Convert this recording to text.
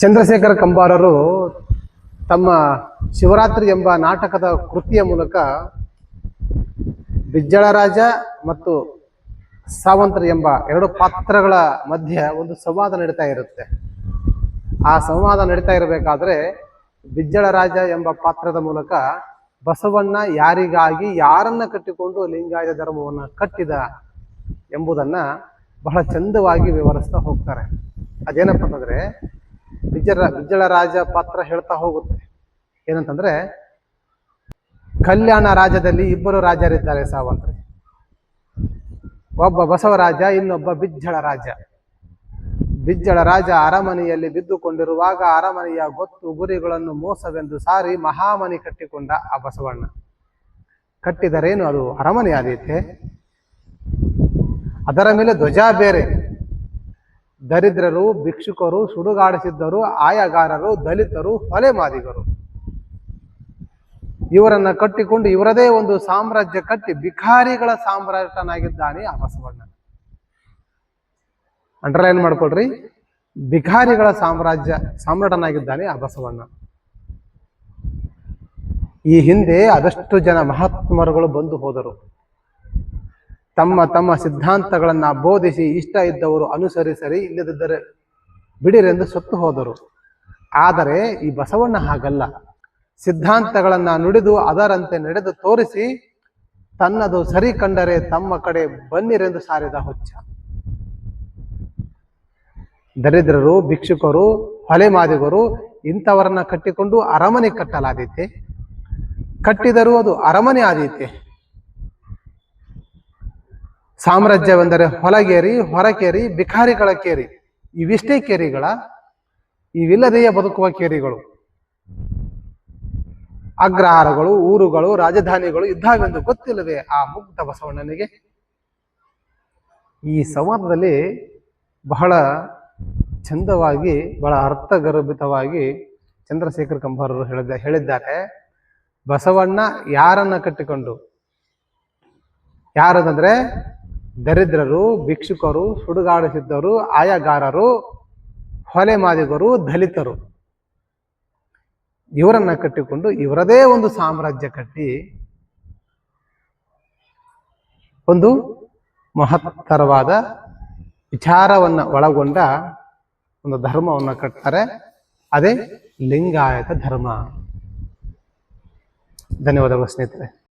ಚಂದ್ರಶೇಖರ ಕಂಬಾರರು ತಮ್ಮ ಶಿವರಾತ್ರಿ ಎಂಬ ನಾಟಕದ ಕೃತಿಯ ಮೂಲಕ ಬಿಜ್ಜಳರಾಜ ಮತ್ತು ಸಾವಂತರು ಎಂಬ ಎರಡು ಪಾತ್ರಗಳ ಮಧ್ಯೆ ಒಂದು ಸಂವಾದ ನಡೀತಾ ಇರುತ್ತೆ. ಆ ಸಂವಾದ ನಡೀತಾ ಇರಬೇಕಾದ್ರೆ ಬಿಜ್ಜಳರಾಜ ಎಂಬ ಪಾತ್ರದ ಮೂಲಕ ಬಸವಣ್ಣ ಯಾರಿಗಾಗಿ ಯಾರನ್ನ ಕಟ್ಟಿಕೊಂಡು ಲಿಂಗಾಯತ ಧರ್ಮವನ್ನು ಕಟ್ಟಿದ ಎಂಬುದನ್ನ ಬಹಳ ಚಂದವಾಗಿ ವಿವರಿಸ್ತಾ ಹೋಗ್ತಾರೆ. ಅದೇನಪ್ಪ ಅಂತಂದ್ರೆ ಬಿಜ್ಜಳ ಬಿಜ್ಜಳ ರಾಜ ಪಾತ್ರ ಹೇಳ್ತಾ ಹೋಗುತ್ತೆ. ಏನಂತಂದ್ರೆ, ಕಲ್ಯಾಣ ರಾಜ್ಯದಲ್ಲಿ ಇಬ್ಬರು ರಾಜರಿದ್ದಾರೆ ಸಾವಂತ್ರಿ. ಒಬ್ಬ ಬಸವರಾಜ ಇನ್ನೊಬ್ಬ ಬಿಜ್ಜಳ ರಾಜ. ಬಿಜ್ಜಳ ರಾಜ ಅರಮನೆಯಲ್ಲಿ ಬಿದ್ದುಕೊಂಡಿರುವಾಗ ಅರಮನೆಯ ಗೊತ್ತು ಗುರಿಗಳನ್ನು ಮೋಸವೆಂದು ಸಾರಿ ಮಹಾಮನಿ ಕಟ್ಟಿಕೊಂಡ ಆ ಬಸವಣ್ಣ. ಕಟ್ಟಿದರೇನು ಅದು ಅರಮನೆ ಆದೀತೆ ಅದರ ಮೇಲೆ ಧ್ವಜ ಬೇರೆ. ದರಿದ್ರರು, ಭಿಕ್ಷುಕರು, ಸುಡುಗಾಡಿಸಿದ್ದರು, ಆಯಗಾರರು, ದಲಿತರು ಹೊಲೆ ಮಾದಿಗರು ಇವರನ್ನ ಕಟ್ಟಿಕೊಂಡು ಇವರದೇ ಒಂದು ಸಾಮ್ರಾಜ್ಯ ಕಟ್ಟಿ ಭಿಖಾರಿಗಳ ಸಾಮ್ರಾಟನಾಗಿದ್ದಾನೆ ಆ ಬಸವಣ್ಣ ಅಂಡರ್ಲೈನ್ ಮಾಡ್ಕೊಳ್ರಿ. ಭಿಖಾರಿಗಳ ಸಾಮ್ರಾಜ್ಯ ಸಾಮ್ರಾಟನಾಗಿದ್ದಾನೆ ಆ ಬಸವಣ್ಣ. ಈ ಹಿಂದೆ ಅದಷ್ಟು ಜನ ಮಹಾತ್ಮರುಗಳು ಬಂದು ಹೋದರು. ತಮ್ಮ ತಮ್ಮ ಸಿದ್ಧಾಂತಗಳನ್ನು ಬೋಧಿಸಿ ಇಷ್ಟ ಇದ್ದವರು ಅನುಸರಿಸರಿ, ಇಲ್ಲದಿದ್ದರೆ ಬಿಡಿರೆಂದು ಸತ್ತು ಹೋದರು. ಆದರೆ ಈ ಬಸವಣ್ಣ ಹಾಗಲ್ಲ. ಸಿದ್ಧಾಂತಗಳನ್ನು ನುಡಿದು ಅದರಂತೆ ನಡೆದು ತೋರಿಸಿ ತನ್ನದು ಸರಿ ಕಂಡರೆ ತಮ್ಮ ಕಡೆ ಬನ್ನಿರೆಂದು ಸಾರಿದ ಹುಚ್ಚ. ದರಿದ್ರರು, ಭಿಕ್ಷುಕರು ಹೊಲೆ ಮಾದಿಗರು ಇಂಥವರನ್ನ ಕಟ್ಟಿಕೊಂಡು ಅರಮನೆ ಕಟ್ಟಲಾದೀತೆ. ಕಟ್ಟಿದರೂ ಅದು ಅರಮನೆ ಆದೀತೆ. ಸಾಮ್ರಾಜ್ಯವೆಂದರೆ ಹೊಲಗೇರಿ, ಹೊರಕೇರಿ, ಭಿಕಾರಿಗಳ ಕೇರಿ. ಇವಿಷ್ಟೇ ಕೇರಿಗಳ, ಇವಿಲ್ಲದೆಯೇ ಬದುಕುವ ಕೇರಿಗಳು. ಅಗ್ರಹಾರಗಳು, ಊರುಗಳು, ರಾಜಧಾನಿಗಳು ಇದ್ದಾವೆಂದು ಗೊತ್ತಿಲ್ಲವೇ ಆ ಮುಗ್ಧ ಬಸವಣ್ಣನಿಗೆ? ಈ ಸಂವಾದದಲ್ಲಿ ಬಹಳ ಚಂದವಾಗಿ, ಬಹಳ ಅರ್ಥಗರ್ಭಿತವಾಗಿ ಚಂದ್ರಶೇಖರ್ ಕಂಬಾರರು ಹೇಳಿದ ಹೇಳಿದ್ದಾರೆ. ಬಸವಣ್ಣ ಯಾರನ್ನ ಕಟ್ಟಿಕೊಂಡು ಯಾರದಂದ್ರೆ ದರಿದ್ರರು, ಭಿಕ್ಷುಕರು ಸುಡುಗಾಡಿಸಿದ್ದರು ಆಯಗಾರರು, ಹೊಲೆ ಮಾದಿಗರು, ದಲಿತರು. ಇವರನ್ನ ಕಟ್ಟಿಕೊಂಡು ಇವರದೇ ಒಂದು ಸಾಮ್ರಾಜ್ಯ ಕಟ್ಟಿ ಒಂದು ಮಹತ್ತರವಾದ ವಿಚಾರವನ್ನು ಒಳಗೊಂಡ ಒಂದು ಧರ್ಮವನ್ನು ಕಟ್ತಾರೆ. ಅದೇ ಲಿಂಗಾಯತ ಧರ್ಮ. ಧನ್ಯವಾದಗಳು ಸ್ನೇಹಿತರೆ.